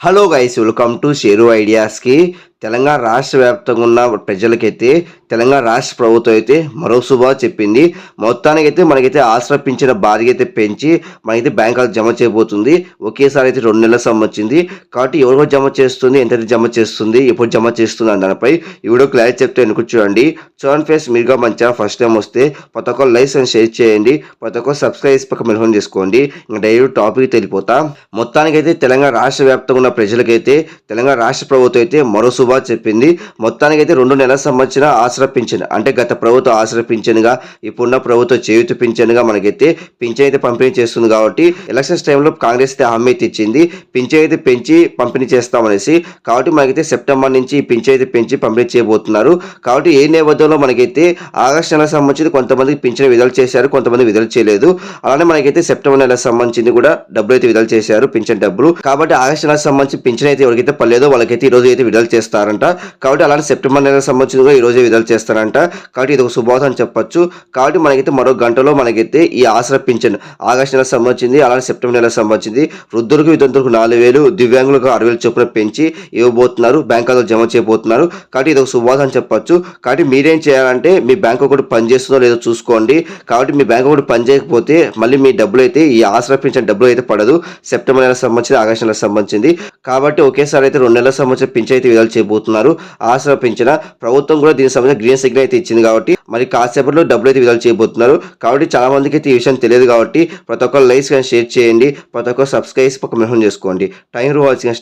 Hello guys welcome to Sheru ideas की తెలంగాణ రాష్ట్ర వ్యాప్తంగా ఉన్న ప్రజలకైతే తెలంగాణ రాష్ట్ర ప్రభుత్వం అయితే మరో శుభా చెప్పింది. మొత్తానికైతే మనకైతే ఆసరా పింఛన బాధ్యత అయితే పెంచి మనకైతే బ్యాంకులకు జమ చేయబోతుంది. ఒకేసారి అయితే రెండు నెలల సంబంధించింది వచ్చింది. కాబట్టి ఎవరికో జమ చేస్తుంది ఎంత జమ చేస్తుంది ఎప్పుడు జమ చేస్తుంది అని దానిపై ఈ వీడియో క్లారిటీ చెప్తే వెనుక చూడండి. చూడండి ఫేస్ మీరుగా మంచిగా ఫస్ట్ టైం వస్తే ప్రతి ఒక్కరు లైక్స్ అండ్ షేర్ చేయండి. ప్రతి ఒక్కరు సబ్స్క్రైబ్ పక్క మెల్హోన్ చేసుకోండి. ఇంకా డైరెక్ట్ టాపిక్ తెలిపోతా మొత్తానికైతే తెలంగాణ రాష్ట్ర వ్యాప్తంగా ఉన్న ప్రజలకైతే తెలంగాణ రాష్ట్ర ప్రభుత్వం అయితే మరో శుభ చెప్పింది. మొత్తానికి అయితే రెండు నెలల సంబంధించిన ఆసరా పింఛన్. అంటే గత ప్రభుత్వం ఆసరా పింఛన్గా ఇప్పుడున్న ప్రభుత్వం చేయుత పింఛన్గా మనకైతే పింఛన్ అయితే పంపిణీ చేస్తుంది కాబట్టి ఎలక్షన్స్ టైంలో కాంగ్రెస్ అయితే హామీ అయితే ఇచ్చింది. పింఛన్ అయితే పెంచి పంపిణీ చేస్తామనేసి కాబట్టి మనకైతే సెప్టెంబర్ నుంచి పింఛన్ అయితే పెంచి పంపిణీ చేయబోతున్నారు. కాబట్టి ఏ నేపథ్యంలో మనకైతే ఆగస్టు నెలకు సంబంధించి కొంతమందికి పింఛన్ విడుదల చేశారు కొంతమంది విడుదల చేయలేదు. అలానే మనకైతే సెప్టెంబర్ నెలకు సంబంధించింది కూడా డబ్బులు అయితే విడుదల చేశారు పింఛన్ డబ్బులు. కాబట్టి ఆగస్టు నెలకు సంబంధించి పింఛన్ అయితే ఎవరికైతే పర్లేదో వాళ్ళకైతే ఈ రోజు అయితే విడుదల చేస్తారంట. కాబట్టి అలాంటి సెప్టెంబర్ నెలకు సంబంధించి కూడా ఈ రోజే విడుదల చేస్తారంట. కాబట్టి ఇది ఒక శుభవార్త అని చెప్పొచ్చు. కాబట్టి మనకైతే మరో గంటలో మనకైతే ఈ ఆసరా పింఛన్ ఆగస్టు నెలకు సంబంధించింది అలానే సెప్టెంబర్ నెలకు సంబంధించింది. వృద్ధులకు వితంతులకు నాలుగు వేలు దివ్యాంగులకు ఆరు వేలు చొప్పున పెంచి ఇవ్వబోతున్నారు. బ్యాంకులో జమ చేయబోతున్నారు. కాబట్టి ఇది ఒక శుభవార్త అని చెప్పొచ్చు. కాబట్టి మీరేం చేయాలంటే మీ బ్యాంక్ ఒకటి పనిచేస్తుందో లేదో చూసుకోండి. కాబట్టి మీ బ్యాంక్ ఒకటి పని చేయకపోతే మళ్ళీ మీ డబ్బులు అయితే ఈ ఆసరా పింఛన్ డబ్బులు అయితే పడదు. సెప్టెంబర్ నెలకు సంబంధించింది ఆగస్టు నెలకు సంబంధించింది. కాబట్టి ఒకేసారి అయితే రెండు నెలల సంబంధించిన పింఛన్ అయితే విడుదల చేయబోతున్నారు. చేయబోతున్నారు. ఆశ్రపించిన ప్రభుత్వం కూడా దీనికి సంబంధించిన గ్రీన్ సిగ్నల్ అయితే ఇచ్చింది కాబట్టి మరి కాసేపట్లో డబ్బులు అయితే విడుదల చేయబోతున్నారు. కాబట్టి చాలా మందికి అయితే ఈ విషయం తెలియదు కాబట్టి ప్రతి ఒక్కరు లైక్స్ కానీ షేర్ చేయండి. ప్రతి ఒక్కరు సబ్స్క్రైబ్ పక్క మెహన్ చేసుకోండి. Time watching